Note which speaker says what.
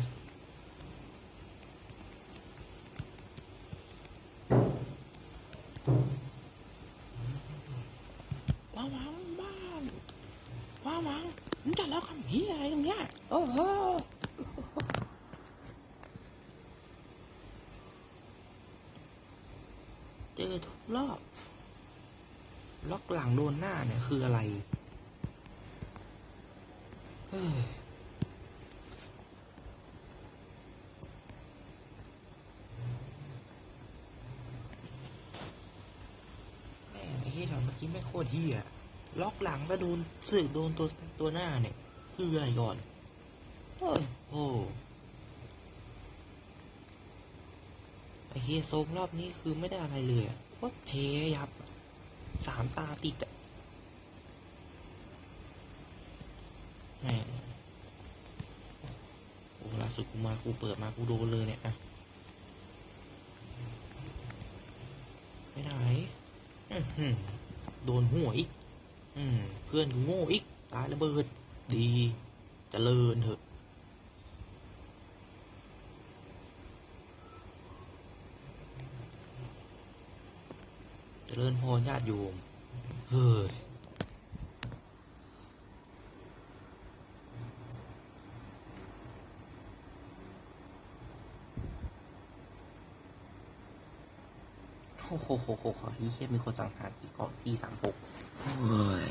Speaker 1: นว้าวว้าวบ้านว้าวว้าวมันจะแล้วคำนี้อะไรตรงเนี้ยโอ้โหเจอทุกรอบ ล็อกหลังโดนหน้าเนี่ย คืออะไร เฮ้ย่อ้ที่เมื่อกี้ไม่โคตรเฮียล็อกหลังแล้วโดนสึกโดนตัวตัวหน้าเนี่ย คืออะไรก่อนโอ้โอ้ไอเฮียโซงรอบนี้คือไม่ได้อะไรเลยอะโคตรเทยับสามตาติดอะแหมโอ้ล่าสุดกูมากูเปิดมากูโดนเลยเนี่ยอะไปไหนอื้อหือ โดนหัวอีก อืม เพื่อนกูโง่อีก ตายระเบิด ดีจเจริญเถอะเจริญพรญาติโยม เฮ้ย โอ้โหโหโหโหเฮียมีคนสั่งหารที่เกาะที่สามหกเฮ้ย